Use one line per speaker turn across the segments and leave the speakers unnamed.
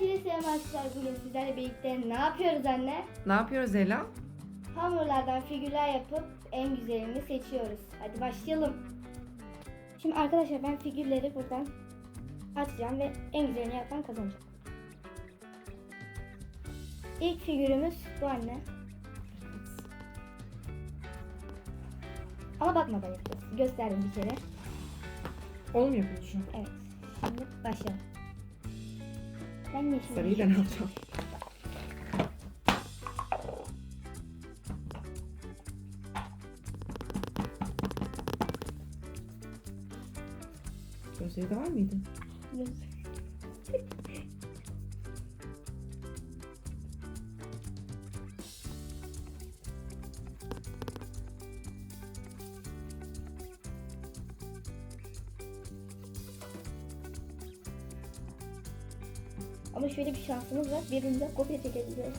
Selam arkadaşlar. Bugün sizlerle birlikte ne yapıyoruz anne?
Ne yapıyoruz Ela?
Hamurlardan figürler yapıp en güzelini seçiyoruz. Hadi başlayalım. Şimdi arkadaşlar ben figürleri buradan atacağım ve en güzelini yapan kazanacak. İlk figürümüz bu anne. Ama bakmadan yapacağız. Gösterdim bir kere.
Onu mu an?
Evet. Şimdi başlayalım. Ben yeşil
Sarıyı ben alacağım. Gözleri de var mıydı?
Ama şöyle bir şansımız var. Birbirimize kopya çekebiliriz.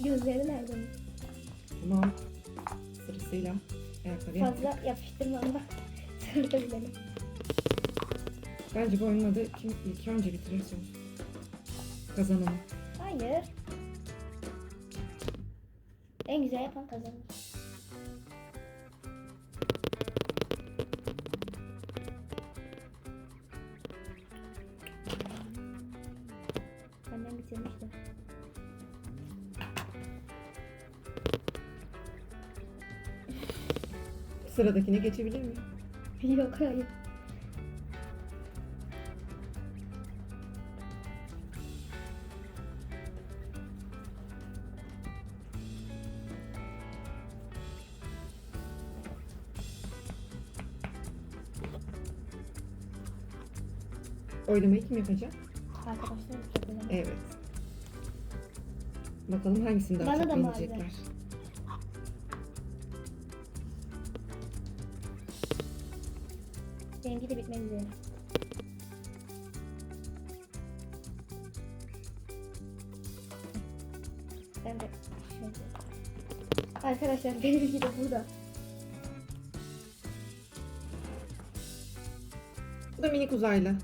Gözleri nerede?
Tamam. Sırasıyla ayakları yaptık.
Fazla yapıştırmamla sarılabilirim.
Bence bu oyunun adı kim ilk önce bitirirse kazananı.
Hayır. En güzel yapan kazanır. Annem bitirmişti.
Sıradakine geçebilir miyim?
Yok hayır.
Oylamayı kim yapacak?
Arkadaşlar önemli.
Evet. Bakalım hangisini daha
Bana
çok
da mavi
beğenecekler.
Benimki de bitmek üzere. Ben de şöyle. Arkadaşlar benimki de burada.
Bu da minik uzaylı.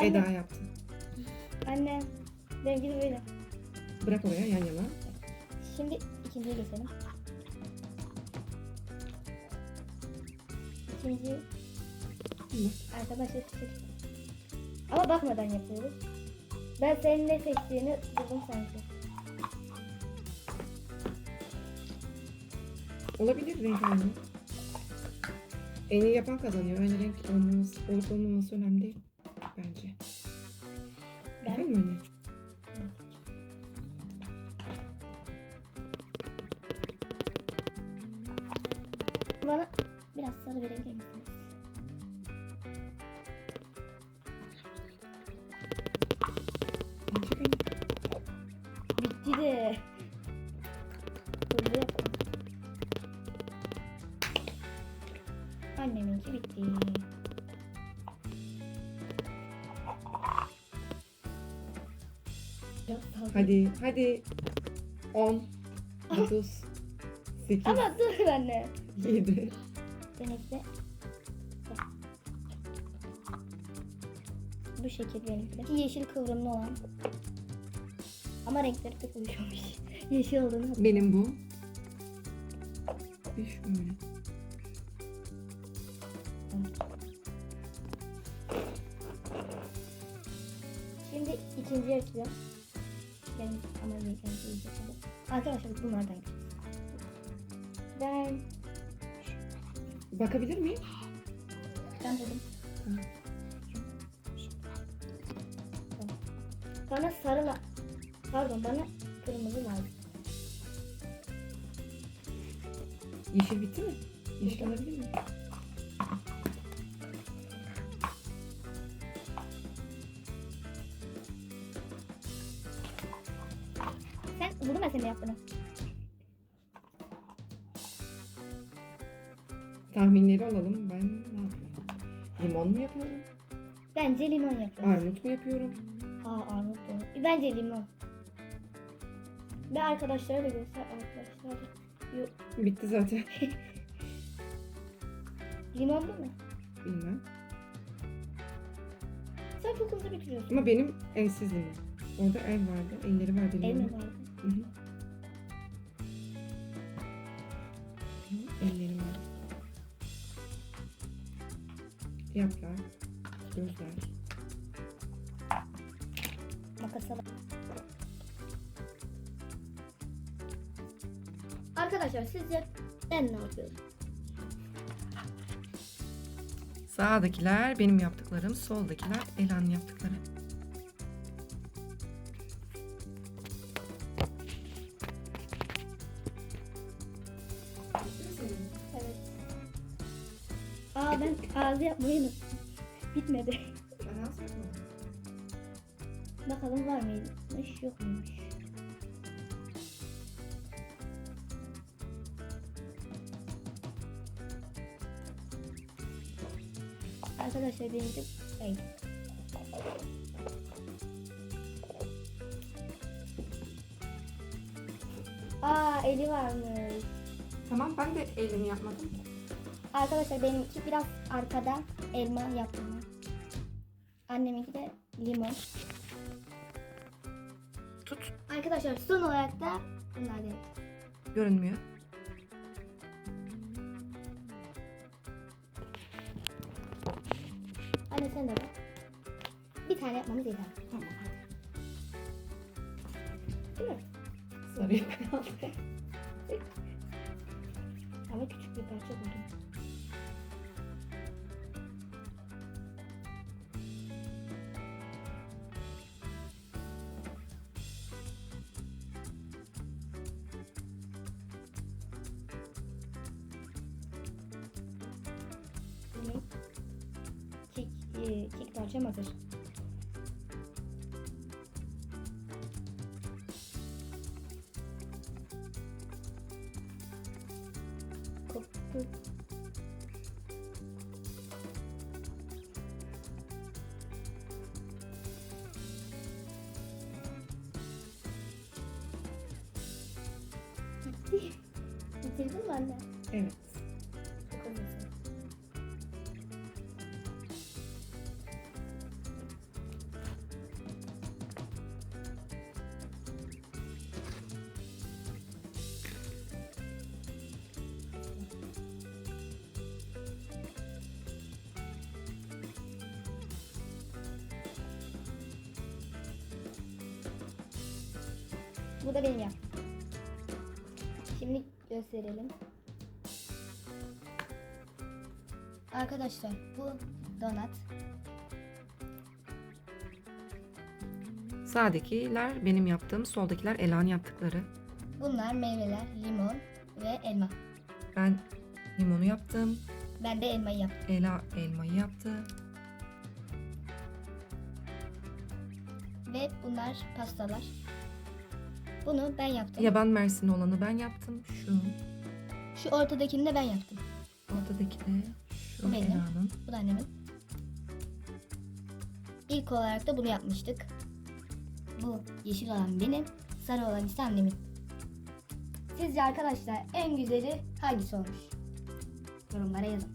Anne,
Eda yaptı.
anne. Benimki de böyle.
Bırak oraya yan yana.
Şimdi ikinciye geçelim. İkinci arkadaşlar seçtik. Ama bakmadan yapıyoruz. Ben senin ne seçtiğini buldum sanki.
Olabilir renk aynı. En iyi yapan kazanıyor. Aynı renk olmaması, olup olmaması önemli değil. Bence.
Ben
anne?
bana biraz sarı renk misiniz? Bitti de. Hızlı yapalım. Anneminki bitti.
Hadi, hadi. 10, 9, 8,
Ama dur anne.
7.
Benimki bu şekil benimki. Yeşil kıvrımlı olan. Ama renkleri pek uyuşmamış. Yeşil olduğunu
Benim bu. Bir şöyle.
Şimdi ikinci açacağım. Benim ama yiyeceğim yiyeceğim. Arkadaşlar bunlardan. Ben
Bakabilir miyim?
ben buldum. Bana sarı la- pardon bana kırmızı lazım.
Yeşil bitti mi? Yeşil alabilir miyim?
Sen sen de yaptığını?
Tahminleri alalım. Ben ne yapıyorum? Limon mu yapıyorum?
Bence limon yapalım.
Armut mu yapıyorum?
Aa armut da. Bence limon. Ve arkadaşlara da göster arkadaşlar. Yo,
Bitti zaten.
limon değil mi?
Bilmem.
Sen çok hızlı bitiriyorsun.
Ama benim elsiz limon. Orada el vardı. Elleri vardı
El mi vardı?
Hı hı. Hı, Ellerim var. Yaprak. Gözler.
Makasa. Arkadaşlar sizce ben ne yapıyorum?
Sağdakiler benim yaptıklarım, soldakiler Elan'ın yaptıkları.
Aa ben ağzı yapmayı unuttum. Bitmedi. Bakalım var mıymış yok muymuş. Arkadaşlar benimki şey. Aa eli varmış.
Tamam ben de elimi yapmadım.
Arkadaşlar benimki biraz arkada elma yaptım ben. Anneminki de limon.
Tut.
Arkadaşlar son olarak da bunlar da
Görünmüyor.
Anne sen de bak. Bir tane yapmamız yeter.
Tamam.
Değil mi?
Sarıyı
Ama küçük bir parça buldum. Benim kek, e, kek parçam hazır. Koptu. Bitti. Bitirdin mi anne?
Evet.
Çok hızlısın. Bu da benim yap. Şimdi gösterelim. Arkadaşlar bu donat.
Sağdakiler benim yaptığım, soldakiler Elan'ın yaptıkları.
Bunlar meyveler, limon ve elma.
Ben limonu yaptım.
Ben de elmayı yaptım.
Ela elmayı yaptı.
Ve bunlar pastalar. Bunu ben yaptım.
Yaban mersini olanı ben yaptım. Şu
Şu ortadakini de ben yaptım.
ortadaki de şu
Bu benim.
Ela'nın.
Bu da annemin. İlk olarak da bunu yapmıştık. Bu yeşil olan benim, sarı olan ise annemin. Sizce arkadaşlar en güzeli hangisi olmuş? Yorumlara yazın.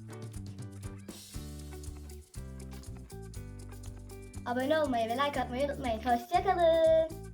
Abone olmayı ve like atmayı unutmayın. Hoşçakalın.